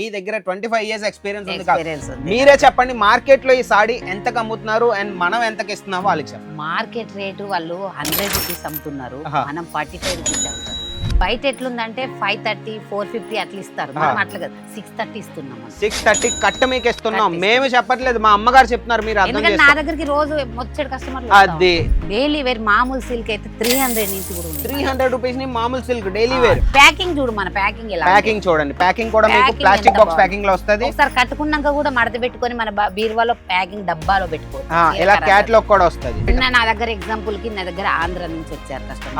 మీ దగ్గర twenty five years experience ఉంది experience ఉంది. మీరే చెప్పండి మార్కెట్లో ఈ సాడీ ఎంతకు అమ్ముతున్నారు అండ్ మనం ఎంతకి ఇస్తున్నామో వాళ్ళకి చెప్పండి. మార్కెట్ రేటు వాళ్ళు హండ్రెడ్ రూపీస్ అమ్ముతున్నారు. ఆహా. మనం ఫార్టీ ఫైవ్ రూపీస్ అమ్ముతాం. బయట ఎట్లుందంటే ఫైవ్ థర్టీ ఫోర్ ఫిఫ్టీ అట్లా ఇస్తారు. మనం. అట్లా కదా. సిక్స్ థర్టీ ఇస్తున్నాం. సిక్స్ థర్టీ కట్ట మీకు ఇస్తున్నాం. కట్ట మేము చెప్పట్లేదు. మా అమ్మగారు చెప్తున్నారు మీరు ఎందుకంటే నా దగ్గరికి రోజు వచ్చాడు కస్టమర్లు అది. డైలీ వేర్ మామూలు సిల్క్ అయితే త్రీ హండ్రెడ్ నుంచి కూడా ఉంది. త్రీ హండ్రెడ్ రూపీస్ని మామూలు సిల్క్ డైలీ వేర్ ప్యాకింగ్ చూడు మన ప్యాకింగ్ ఎలా. ప్యాకింగ్ చూడండి. ప్యాకింగ్ కూడా మీకు ప్లాస్టిక్ బాక్స్. ప్యాకింగ్లో వస్తది. ఒకసారి కట్టుకున్నాక కూడా మడత పెట్టుకొని మన బీరువాలో ప్యాకింగ్ డబ్బాలో పెట్టుకోవచ్చు. ఇలా క్యాట్లో కూడా వస్తది. నా దగ్గర ఎగ్జాంపుల్కి నా దగ్గర ఆంధ్ర నుంచి వచ్చారు కస్టమర్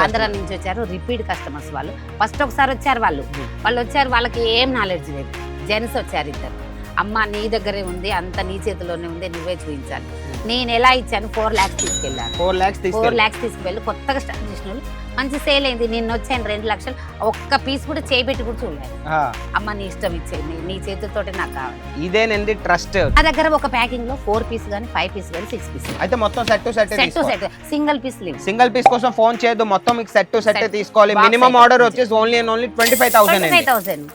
ఆంధ్ర నుంచి వచ్చారు. రిపీట్ కస్టమర్స్ వాళ్ళు. ఫస్ట్ ఒకసారి వచ్చారు వాళ్ళు. వాళ్ళు వచ్చారు వాళ్ళకి ఏం నాలెడ్జ్ లేదు. జెంట్స్ వచ్చారు ఇద్దరు. అమ్మ నీ దగ్గరే ఉంది అంత నీ చేతిలోనే ఉంది నువ్వే చూపించాలి. నేను ఎలా ఇచ్చాను? ఫోర్ ల్యాక్స్ తీసుకెళ్ళాను. ఫోర్ లాక్స్ ఫోర్ తీసుకెళ్ళి. ల్యాక్స్ తీసుకువెళ్ళి కొత్తగా స్టార్ట్ చేసిన మంచి సేల్ అయింది. నిన్న వచ్చాను రెండు లక్షలు. ఒక్క పీస్ కూడా చేపెట్టి కూడా చూడలేదు. అమ్మ నీ ఇష్టం ఇచ్చేది నీ చేతితోటి నాకు కావాలి. ఇదేనండి ట్రస్ట్ నా దగ్గర ఒక ప్యాకింగ్లో ఫోర్ పీస్ కానీ ఫైవ్ పీస్ కానీ సిక్స్ పీస్ అయితే మొత్తం set to set set to set single piece లేవు సింగిల్ పీస్ కోసం ఫోన్ చేయొద్దు. మొత్తం మీకు సెట్ టు సెట్. తీసుకోవాలి. మినిమం. ఆర్డర్ వచ్చేసి only and only twenty five thousand five thousand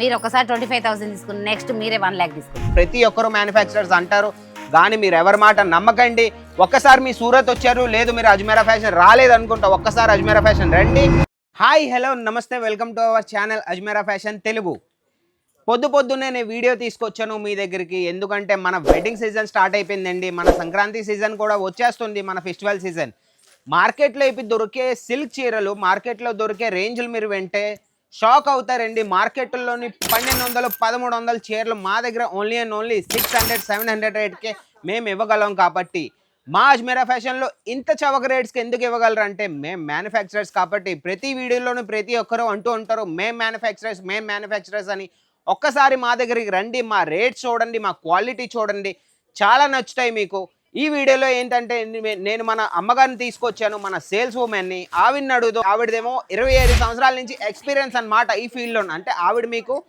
మీరు ఒకసారి ట్వంటీ ఫైవ్ థౌసండ్ తీసుకుని నెక్స్ట్ మీరే వన్ ల్యాక్ తీసుకుని ప్రతి ఒక్కరు మ్యానుఫ్యాక్చరర్స్ అంటారు. కానీ మీరు ఎవరి మాట నమ్మకండి. ఒక్కసారి మీ సూరత్ వచ్చారు లేదు మీరు అజ్మేరా ఫ్యాషన్ రాలేదు అనుకుంటా ఒక్కసారి అజ్మేరా ఫ్యాషన్ రండి. హాయ్ హలో నమస్తే welcome to our channel Ajmera fashion Telugu. పొద్దు పొద్దున్నే నేను వీడియో తీసుకొచ్చాను మీ దగ్గరికి. ఎందుకంటే మన వెడ్డింగ్ సీజన్ స్టార్ట్ అయిపోయిందండి. మన సంక్రాంతి సీజన్ కూడా వచ్చేస్తుంది మన ఫెస్టివల్ సీజన్ మార్కెట్లో ఇప్పుడు దొరికే సిల్క్ చీరలు మార్కెట్లో దొరికే రేంజ్లు మీరు వింటే షాక్ అవుతారండి. మార్కెట్లోని పన్నెండు వందలు పదమూడు వందల చీరలు మా దగ్గర only and only six hundred seven hundred రేట్కే మేము ఇవ్వగలం కాబట్టి. మా అజ్మీరా ఫ్యాషన్లో ఇంత చవక రేట్స్కి ఎందుకు ఇవ్వగలరు అంటే మేము మ్యానుఫ్యాక్చరర్స్ కాబట్టి ప్రతి వీడియోలోనూ ప్రతి ఒక్కరూ అంటూ ఉంటారు మేము మ్యానుఫ్యాక్చరర్స్ మేము మ్యానుఫ్యాక్చరర్స్ అని. ఒక్కసారి మా దగ్గరికి రండి మా రేట్స్ చూడండి మా క్వాలిటీ చూడండి. చాలా నచ్చుతాయి మీకు. ఈ వీడియోలో ఏంటంటే నేను మన అమ్మగారిని తీసుకొచ్చాను మన సేల్స్ ఉమెన్ని. ఆవిడని అడుగుదాం. ఆవిడదేమో ఇరవై ఐదు సంవత్సరాల నుంచి ఎక్స్పీరియన్స్ అన్నమాట ఈ ఫీల్డ్లో అంటే ఆవిడ మీకు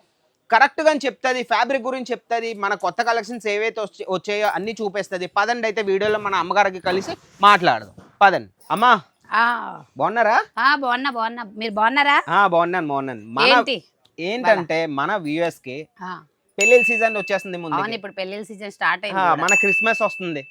కరెక్ట్గా చెప్తుంది ఫ్యాబ్రిక్ గురించి చెప్తుంది మన కొత్త కలెక్షన్స్ ఏవైతే వచ్చి- వచ్చాయో అన్ని చూపిస్తుంది. పదండి అయితే వీడియోలో మన అమ్మగారికి కలిసి మాట్లాడదాం. పదండి. అమ్మా. ఆ, బాగున్నారా? బాగున్నా బాగున్నా. మీరు బాగున్నారా? బాగున్నాను బాగున్నాను. మన ఏంటి? ఏంటంటే మన వ్యూయర్స్కి ఆ, పెళ్ళిళ్ళ సీజన్ వచ్చేస్తుంది ముందు ఇప్పుడు పెళ్ళిళ్ళ సీజన్ స్టార్ట్ అయింది కూడా. మన క్రిస్మస్ వస్తుంది.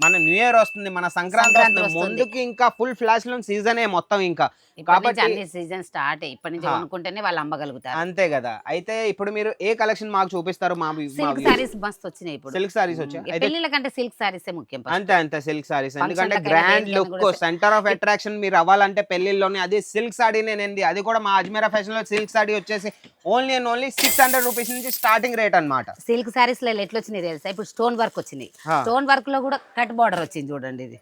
మన న్యూ ఇయర్ వస్తుంది మన సంక్రాంతి వస్తుంది. ముందుకి ఇంకా ఫుల్ ఫ్లాష్లో సీజనే మొత్తం ఇంకా. కాబట్టి- సీజన్ స్టార్ట్ ఇప్పటి నుంచి ఆ. కొనుక్కుంటేనే వాళ్ళు అమ్మగలుగుతారు. అంతే కదా. అయితే ఇప్పుడు మీరు ఏ కలెక్షన్ మాకు చూపిస్తారు? మా సిల్క్ సారీస్ మస్తు వచ్చినాయి ఇప్పుడు. సిల్క్ సారీస్ వచ్చాయి పెళ్ళిళ్ళ కంటే సిల్క్ సారీసే ముఖ్యం. అంతే అంతే సిల్క్ సారీస్ ఎందుకంటే grand look centre of attraction మీరు అవ్వాలంటే పెళ్ళిలోనే అది సిల్క్ సాడీనేనండి అది కూడా మా అజ్మీరా ఫ్యాషన్లో సిల్క్ సాడీ వచ్చేసి only and only six hundred rupees నుంచి స్టార్టింగ్ రేట్ అన్నమాట. సిల్క్ సారీస్లో ఎట్లా వచ్చినాయి తెలుసా? ఇప్పుడు స్టోన్ వర్క్ వచ్చింది. స్టోన్ వర్క్లో కూడా కట్ బార్డర్ వచ్చింది చూడండి ఇది.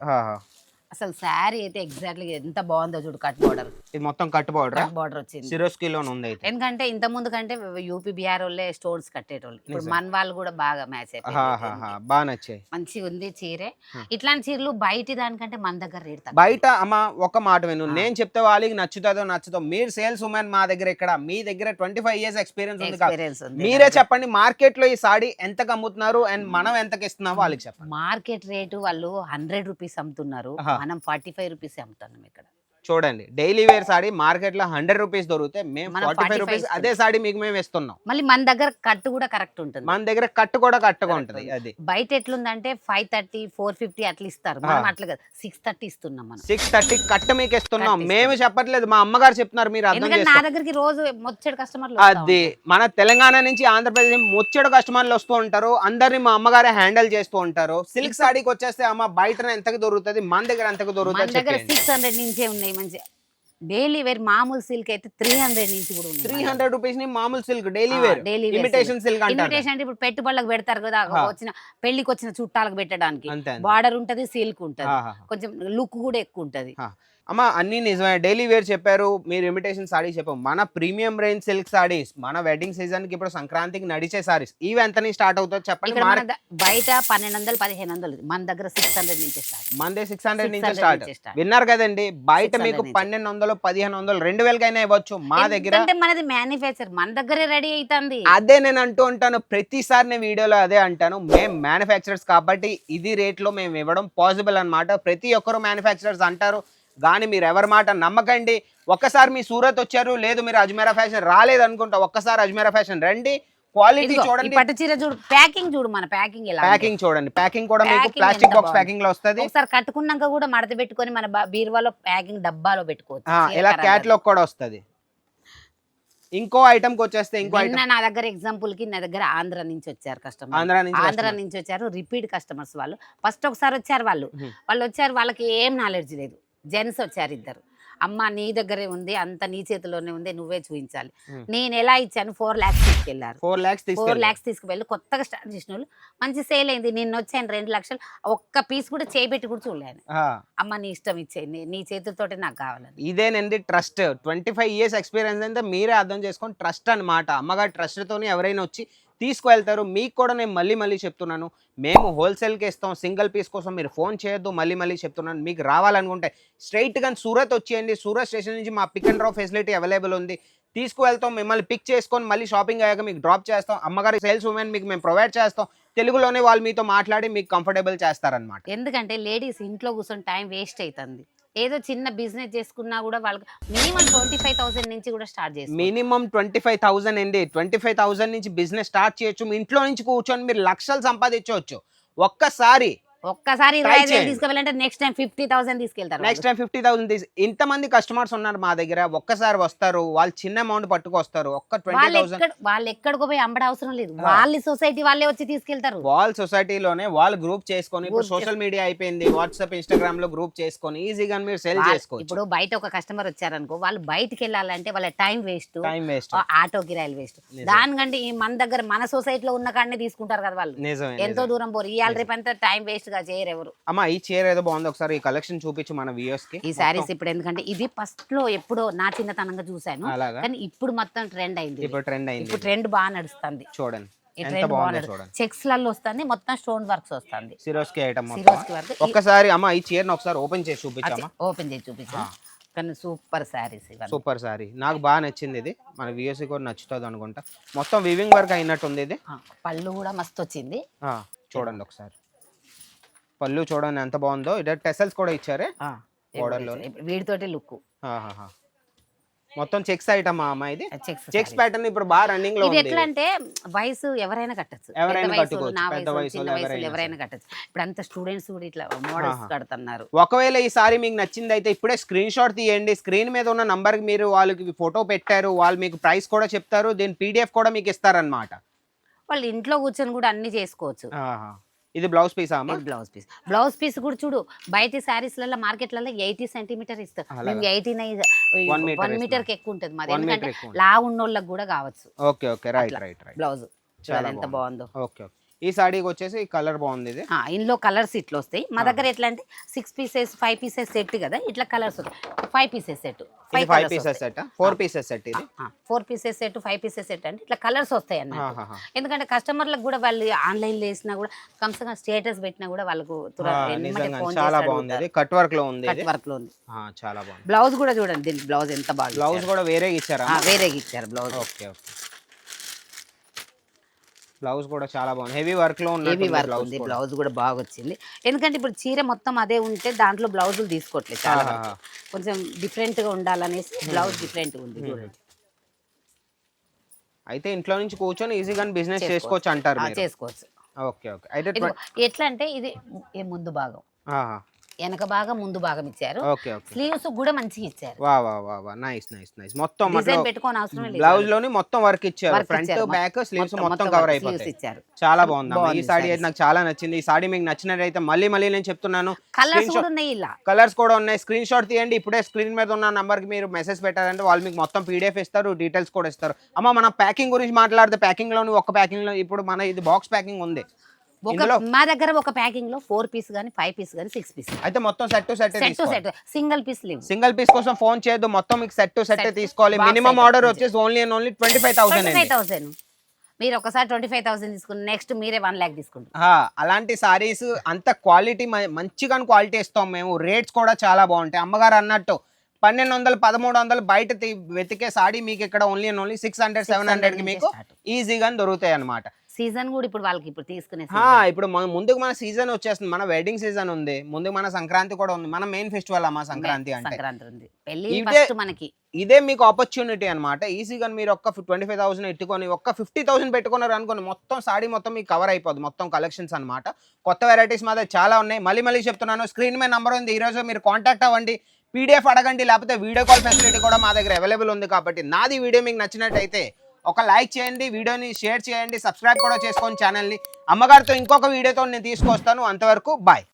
అసలు శారీ అయితే ఎగ్జాక్ట్లీ ఎంత బాగుందో చూడు కట్ బార్డర్. ఇది మొత్తం కట్ కట్ బార్డర్ వచ్చింది. సిరోస్కిలోనే ఉంది అయితే ఎందుకంటే ఇంత ముందు కంటే యూపీ బీహార్ వాళ్ళే స్టోన్స్ కట్టేటోళ్ళు. ఇప్పుడు మన వాళ్ళు కూడా బాగా మ్యాచ్. అయిపోయింది. బాగా నచ్చాయి. మంచిగా ఉంది చీరే. ఇట్లాంటి చీరలు బయటి దానికంటే మన దగ్గర రేట్ బయట అమ్మ ఒక మాట విను. నేను చెప్తే వాళ్ళకి నచ్చుతుందో నచ్చుతో మీరు సేల్స్ ఉమెన్ మా దగ్గర ఇక్కడ మీ దగ్గర ట్వంటీ ఫైవ్ ఇయర్స్ ఎక్స్పీరియన్స్ ఉంది మీరే చెప్పండి మార్కెట్లో ఈ సాడీ ఎంతకు అమ్ముతున్నారు? అండ్ మనం ఎంతకి ఇస్తున్నామో వాళ్ళకి చెప్పండి. మార్కెట్ రేటు వాళ్ళు హండ్రెడ్ రూపీస్ అమ్ముతున్నారు. మనం ఫార్టీ ఫైవ్ రూపీస్ అమ్ముతున్నాం ఇక్కడ. చూడండి. డైలీ వేర్ సాడీ మార్కెట్లో హండ్రెడ్ రూపీస్ దొరికితే మేము ఫార్టీ ఫైవ్ 45 రూపీస్. అదే సాడీ మీకు మేము ఇస్తున్నాం. మళ్ళీ మన దగ్గర కట్టు కూడా కరెక్ట్ ఉంటుంది. మన దగ్గర కట్టు కూడా కట్టుగా ఉంటది. అది. బయట ఎట్లుందంటే ఫైవ్ థర్టీ ఫోర్ ఫిఫ్టీ అట్లా ఇస్తారు. మనం అట్లా కదా. సిక్స్ థర్టీ ఇస్తున్నాం మనం. సిక్స్ థర్టీ కట్టు మీకు ఇస్తున్నాం. మేము చెప్పట్లేదు. మా అమ్మగారు చెప్తున్నారు మీరు అర్థం నా దగ్గరికి రోజు మొచ్చడి కస్టమర్లు అది. మన తెలంగాణ నుంచి ఆంధ్రప్రదేశ్ ముచ్చడు కస్టమర్లు వస్తూ ఉంటారు. అందరిని మా అమ్మగారే హ్యాండిల్ చేస్తూ ఉంటారు. సిల్క్ సాడీకి వచ్చేస్తే అమ్మ బయట ఎంతకు దొరుకుతుంది? మన దగ్గర ఎంతకు దొరుకుతుంది సిక్స్ హండ్రెడ్ నుంచే ఉన్నాయి. మంచి డైలీ వేర్ మామూలు సిల్క్ అయితే త్రీ హండ్రెడ్ నుంచి కూడా త్రీ హండ్రెడ్ రూపీస్ని మామూలు silk daily wear wear. Imitation silk invitation అంటే ఇప్పుడు పెట్టుబడులకు పెడతారు కదా. వచ్చిన పెళ్ళికి వచ్చిన చుట్టాలకు పెట్టడానికి. బార్డర్ ఉంటది సిల్క్ ఉంటది. కొంచెం లుక్ కూడా ఎక్కువ ఉంటది. అమ్మ అన్ని నిజమే. డైలీ వేర్ చెప్పారు మీరు ఇమిటేషన్ సాడీ చెప్పారు మన ప్రీమియం రేంజ్ సిల్క్ సాడీస్ మన వెడ్డింగ్ సీజన్కి ఇప్పుడు సంక్రాంతికి నడిచే సారీస్ ఇవి ఎంత స్టార్ట్ అవుతుంది చెప్పండి. బయట పన్నెండు వందలు పదిహేను వందలు మన దగ్గర సిక్స్ హండ్రెడ్ నుంచి స్టార్ట్. మందే సిక్స్ హండ్రెడ్ 600 నుంచి స్టార్ట్. విన్నారు కదండి బయట 600 మీకు. పన్నెండు వందలు పదిహేను వందలు రెండు వేలకైనా ఇవ్వచ్చు మా దగ్గర. ఎందుకంటే మనది మ్యానుఫ్యాక్చర్ మన దగ్గరే రెడీ అవుతుంది అదే నేను అంటూ ఉంటాను ప్రతిసారి నేను వీడియోలో అదే అంటాను. మేము మ్యానుఫ్యాక్చరర్స్ కాబట్టి ఇది రేట్లో మేము ఇవ్వడం పాసిబుల్ అన్నమాట. ప్రతి ఒక్కరు మ్యానుఫ్యాక్చరర్స్ అంటారు కానీ మీరు ఎవరి మాట నమ్మకండి. ఒక్కసారి మీ సూరత్ వచ్చారు లేదు మీరు అజ్మేరా ఫ్యాషన్ రాలేదు అనుకుంటా ఒక్కసారి అజ్మేరా ఫ్యాషన్ రండి. క్వాలిటీ చూడండి. పట్టు చీర చూడు ప్యాకింగ్ చూడు మన ప్యాకింగ్ ఎలా. ప్యాకింగ్ చూడండి. ప్యాకింగ్ కూడా మీకు ప్లాస్టిక్ బాక్స్. ప్యాకింగ్లో వస్తది. ఒకసారి కట్టుకున్నాక కూడా మడత పెట్టుకొని మన బీరువాలో ప్యాకింగ్ డబ్బాలో పెట్టుకోవచ్చు. ఇలా ఖరాబ్ క్యాట్లాగ్ కూడా వస్తది. ఇంకో ఐటమ్కి వచ్చేస్తే ఇంకో ఐటమ్ నా దగ్గర ఎగ్జాంపుల్కి నా దగ్గర ఆంధ్ర నుంచి వచ్చారు కస్టమర్ ఆంధ్ర నుంచి ఆంధ్ర customer. నుంచి వచ్చారు రిపీట్ కస్టమర్స్ వాళ్ళు. ఫస్ట్ ఒకసారి వచ్చారు వాళ్ళు. వాళ్ళు వచ్చారు వాళ్ళకి ఏం నాలెడ్జ్ లేదు. జెంట్స్ వచ్చారు ఇద్దరు. అమ్మ నీ దగ్గరే ఉంది అంత నీ చేతిలోనే ఉంది నువ్వే చూపించాలి. నేను ఎలా ఇచ్చాను? ఫోర్ లాక్స్ తీసుకెళ్ళారు ఫోర్ లాక్స్ ఫోర్ లాక్స్ తీసుకువెళ్ళి కొత్తగా స్టార్ట్ చేసిన వాళ్ళు మంచి సేల్ అయింది నిన్న వచ్చాను రెండు లక్షలు ఒక్క పీస్ కూడా చేయబెట్టి కూడా చూడలేను అమ్మ నీ ఇష్టం ఇచ్చేయండి నీ చేతులతోటి నాకు కావాలని. ఇదేనండి trust. Twenty five years experience అయితే మీరే అర్థం చేసుకొని ట్రస్ట్ అన్నమాట. అమ్మగారు ట్రస్ట్తోని ఎవరైనా వచ్చి తీసుకువెళ్తారు. మీకు కూడా నేను మళ్ళీ మళ్ళీ చెప్తున్నాను. మేము హోల్సేల్కి ఇస్తాం. సింగిల్ పీస్ కోసం మీరు ఫోన్ చేయొద్దు. మళ్ళీ మళ్ళీ చెప్తున్నాను. మీకు రావాలనుకుంటే స్ట్రైట్గా సూరత్ వచ్చేయండి. సూరత్ స్టేషన్ నుంచి మా pick and drop facility available ఉంది. తీసుకువెళ్తాం. మిమ్మల్ని పిక్ చేసుకొని మళ్ళీ షాపింగ్ అయ్యాక మీకు డ్రాప్ చేస్తాం. అమ్మగారి సేల్స్ ఉమెన్ మీకు మేము ప్రొవైడ్ చేస్తాం. తెలుగులోనే వాళ్ళు మీతో మాట్లాడి మీకు కంఫర్టబుల్ చేస్తారనమాట ఎందుకంటే లేడీస్ ఇంట్లో కూర్చొని టైం వేస్ట్ అవుతుంది. ఏదో చిన్న బిజినెస్ చేసుకున్నా కూడా వాళ్ళకి మినిమం ట్వంటీ ఫైవ్ థౌసండ్ నుంచి కూడా స్టార్ట్ చేసి మినిమం ట్వంటీ ఫైవ్ థౌసండ్ అండి. ట్వంటీ ఫైవ్ థౌసండ్ నుంచి బిజినెస్ స్టార్ట్ చేయొచ్చు. మీ ఇంట్లో నుంచి కూర్చొని మీరు లక్షలు సంపాదించవచ్చు. ఒక్కసారి ఒక్కసారి Try ఇరవై ఐదు వేలు చేయండి. తీసుకువెళ్ళంటే నెక్స్ట్ టైం ఫిఫ్టీ థౌసండ్ తీసుకెళ్తారు నెక్స్ట్ టైం ఫిఫ్టీ థౌసండ్ తీసి ఇంతమంది కస్టమర్స్ ఉన్నారు మా దగ్గర ఒక్కసారి వస్తారు వాళ్ళు చిన్న అమౌంట్ పట్టుకొస్తారు ఒక్క ట్వంటీ వాళ్ళు ఎక్కడ వాళ్ళు ఎక్కడికో పోయి అమ్మడ అవసరం లేదు. వాళ్ళ సొసైటీ వాళ్ళే వచ్చి తీసుకెళ్తారు. వాల్ సొసైటీలోనే వాళ్ళు గ్రూప్ చేసుకొని ఇప్పుడు Group సోషల్ మీడియా అయిపోయింది వాట్సాప్ ఇన్స్టాగ్రామ్లో గ్రూప్ చేసుకొని ఈజీగా మీరు సెల్ వాళ్ళ- చేసుకోవచ్చు. ఇప్పుడు బయట ఒక కస్టమర్ వచ్చారనుకో వాళ్ళు బయటికి వెళ్ళాలంటే వాళ్ళ time waste time waste auto కిరాయిలు వేస్ట్ నిజం. దానికంటే ఈ మన దగ్గర మన సొసైటీలో ఉన్న కాడనే తీసుకుంటారు కదా వాళ్ళు. నిజమే ఎంతో నిజమే. దూరం పోరు. ఇవాళ రేపు అంతా టైం వేస్ట్ గా చేయరు ఎవరు అమ్మా ఈ చీర ఏదో బాగుంది. ఒకసారి ఈ కలెక్షన్ చూపించు మన వ్యూయర్స్కి. ఈ శారీస్ ఇప్పుడు ఎందుకంటే ఇది ఫస్ట్లో ఎప్పుడో నా చిన్నతనంగా అలాగా? కానీ ఇప్పుడు మొత్తం ట్రెండ్ అయింది. ఇప్పుడు ట్రెండ్ అయింది ఇప్పుడు ట్రెండ్ బాగా నడుస్తుంది. చూడండి. చెక్స్లలో వస్తుంది మొత్తం స్టోన్ వర్క్స్ వస్తుంది. సిరోస్కి ఐటమ్ సిరోస్ ఒక్కసారి అమ్మ ఈ చీరను ఒకసారి ఓపెన్ చేసి చూపించమ్మా ఓపెన్ చేసి చూపించాను కానీ సూపర్ ఇవన్నీ. సూపర్ సారీ నాకు బాగా నచ్చింది ఇది. మన విఎస్సి కూడా నచ్చుతుంది అనుకుంటా. మొత్తం వివింగ్ వర్క్ అయినట్టుంది ఇది. పళ్ళు కూడా మస్తు వచ్చింది. చూడండి ఒకసారి. పళ్ళు చూడండి ఎంత బాగుందో. ఇది టెసల్స్ కూడా ఇచ్చారే. ఇప్పుడు వీటితోటి లుక్. మొత్తం చెక్స్ ఐటమ్ అమ్మా ఇది? చెక్స్ ప్యాటర్న్ ఇప్పుడు బాగా రన్నింగ్లో ఎట్లా అంటే వయసు ఎవరైనా కట్టచ్చు. ఎవరైనా ఎవరైనా కట్టచ్చు. ఇప్పుడు అంత స్టూడెంట్స్ కూడా ఇట్లా మోడల్స్. కడుతున్నారు. ఒకవేళ ఈ సారీ మీకు నచ్చింది అయితే ఇప్పుడే స్క్రీన్ షాట్ తీయండి. స్క్రీన్ మీద ఉన్న నంబర్కి మీరు వాళ్ళకి ఫోటో పెట్టారు. వాళ్ళు మీకు ప్రైస్ కూడా చెప్తారు. దీని పీడిఎఫ్ కూడా మీకు ఇస్తారనమాట వాళ్ళు ఇంట్లో కూర్చొని కూడా అన్ని చేసుకోవచ్చు. ఇది బ్లౌజ్ పీస్ అమ్మా? Blouse piece. బ్లౌజ్ పీస్ కూడా చూడు బయట శారీస్లలో మార్కెట్లలో ఎయిటీ సెంటీమీటర్ ఇస్తారు. మేము ఎయిటీ వన్. మీటర్కి ఎక్కువ ఉంటుంది మాది. ఎందుకంటే లా ఉన్నోళ్ళకి కూడా కావచ్చు. Okay okay. Right. Right right blouse. చాలా ఎంత బాగుందో. ఓకే ఈ సాడీకి వచ్చేసి కలర్ బాగుంది ఇది? ఆ, ఇందులో కలర్స్ ఇట్లా వస్తాయి. మా దగ్గర ఎట్లా అంటే six pieces five pieces set కదా ఇట్లా కలర్స్ వస్తాయి. ఫైవ్ పీసెస్ సెట్ ఇది five pieces set four pieces set ఇది? Four pieces set five pieces set అంటే ఇట్లా కలర్స్ వస్తాయి అన్నమాట. ఎందుకంటే కస్టమర్లకు కూడా వాళ్ళు ఆన్లైన్లో వేసినా కూడా కమ్సంగా స్టేటస్ పెట్టినా కూడా వాళ్ళకు చాలా బాగుంది. కట్ వర్క్లో ఉంది కట్ వర్క్లో ఉంది. చాలా బాగుంది. బ్లౌజ్ కూడా చూడండి దీనికి బ్లౌజ్ ఎంత బాగా బ్లౌజ్. కూడా వేరే ఇచ్చారా? వేరే ఇచ్చారు బ్లౌజ్ ఓకే ఓకే. బ్లౌజ్ కూడా చాలా బాగుంది. హెవీ వర్క్లో హెవీ వర్క్ ఉంది. బ్లౌజ్ కూడా బాగా వచ్చింది ఎందుకంటే ఇప్పుడు చీర మొత్తం అదే ఉంటే దాంట్లో బ్లౌజులు తీసుకోవట్లేదు చాలా. కొంచెం డిఫరెంట్గా ఉండాలనేసి బ్లౌజ్ డిఫరెంట్ ఉంది చూడండి. అయితే ఇంట్లో నుంచి కూర్చొని ఈజీగా బిజినెస్ చేసుకోవచ్చు. అంటారు చేసుకోవచ్చు. Okay okay. అయితే ఎట్లా అంటే ఇది ఏ ముందు భాగం. వెనక భాగం ముందు భాగం ఇచ్చారు. స్లీవ్స్ కూడా మంచిగా ఇచ్చారు. వా వా వా వా. Nice nice nice. మొత్తం డిజైన్ పెట్టుకోని అవసరం లేదు. బ్లౌజ్లోని మొత్తం వర్క్ ఇచ్చారు. ఫ్రంట్. బ్యాక్ స్లీవ్స్ మొత్తం- కవర్ అయిపోతాయి. ఇచ్చారు. చాలా బాగుంది. ఈ సాడీ. అయితే నాకు చాలా నచ్చింది. ఈ సాడీ మీకు నచ్చినట్టయితే మళ్ళీ మళ్ళీ నేను చెప్తున్నాను. కలర్స్ కూడా ఉన్నాయి ఇలా. కలర్స్ కూడా ఉన్నాయి. స్క్రీన్ షాట్ తీయండి. ఇప్పుడే స్క్రీన్ మీద ఉన్న నంబర్కి మీరు మెసేజ్ పెట్టారంటే వాళ్ళు మీకు మొత్తం పీడిఎఫ్ ఇస్తారు డీటెయిల్స్ కూడా ఇస్తారు. అమ్మ మనం ప్యాకింగ్ గురించి మాట్లాడితే ప్యాకింగ్లోని ఒక ప్యాకింగ్లో ఇప్పుడు మన ఇది బాక్స్ ప్యాకింగ్ ఉంది. ఒక మా దగ్గర ఒక ప్యాకింగ్లో ఫోర్ పీస్ గానీ ఫైవ్ పీస్ గానీ సిక్స్ పీస్. అయితే మొత్తం set to set set to set. Single piece లేవు. సింగిల్ పీస్ కోసం ఫోన్ చేయొద్దు. మొత్తం మీకు సెట్ టు సెట్. తీసుకోవాలి. Minimum order. వచ్చేసి only and only twenty five thousand five thousand మీరు ఒకసారి ట్వంటీ ఫైవ్ థౌసండ్ తీసుకుని నెక్స్ట్ మీరే వన్ ల్యాక్ తీసుకుంటారు. అలాంటి సారీస్ అంత క్వాలిటీ మంచిగా క్వాలిటీ ఇస్తాం మేము. రేట్స్ కూడా చాలా బాగుంటాయి. అమ్మగారు అన్నట్టు పన్నెండు వందలు పదమూడు వందలు బయట వెతికే సాడీ మీకు ఇక్కడ only and only six hundred seven హండ్రెడ్కి మీకు ఈజీగా దొరుకుతాయి అనమాట సీజన్ కూడా ఇప్పుడు వాళ్ళకి ఇప్పుడు తీసుకునే ఇప్పుడు మన ముందుకు మన సీజన్ వచ్చేస్తుంది. మన వెడ్డింగ్ సీజన్ ఉంది. ముందుకు మన సంక్రాంతి కూడా ఉంది. మన మెయిన్ ఫెస్టివల్ అమ్మా సంక్రాంతి అంటే. సంక్రాంతి ఉంది. పెళ్ళి ఫస్ట్ మనకి. ఇదే మీకు ఆపర్చునిటీ అనమాట ఈజీగా మీరు ఒక్క ట్వంటీ ఫైవ్ థౌసండ్ ఎట్టుకొని ఒక్క ఫిఫ్టీ థౌసండ్ పెట్టుకున్నారు అనుకోండి మొత్తం సాడీ మొత్తం మీకు కవర్ అయిపోద్ది మొత్తం కలెక్షన్స్ అన్నమాట. కొత్త వెరైటీస్ మా దగ్గర చాలా ఉన్నాయి. మళ్ళీ మళ్ళీ చెప్తున్నాను స్క్రీన్ మీద నంబర్ ఉంది. ఈ రోజు మీరు కాంటాక్ట్ అవ్వండి. పీడిఎఫ్ అడగండి. లేకపోతే వీడియో కాల్ ఫెసిలిటీ కూడా మా దగ్గర అవైలబుల్ ఉంది కాబట్టి నాది వీడియో మీకు నచ్చినట్టయితే ఒక లైక్ చేయండి వీడియోని షేర్ చేయండి సబ్స్క్రైబ్ కూడా చేసుకోండి ఛానల్ని అమ్మగారితో ఇంకొక వీడియోతో నేను తీసుకొస్తాను. అంతవరకు బాయ్.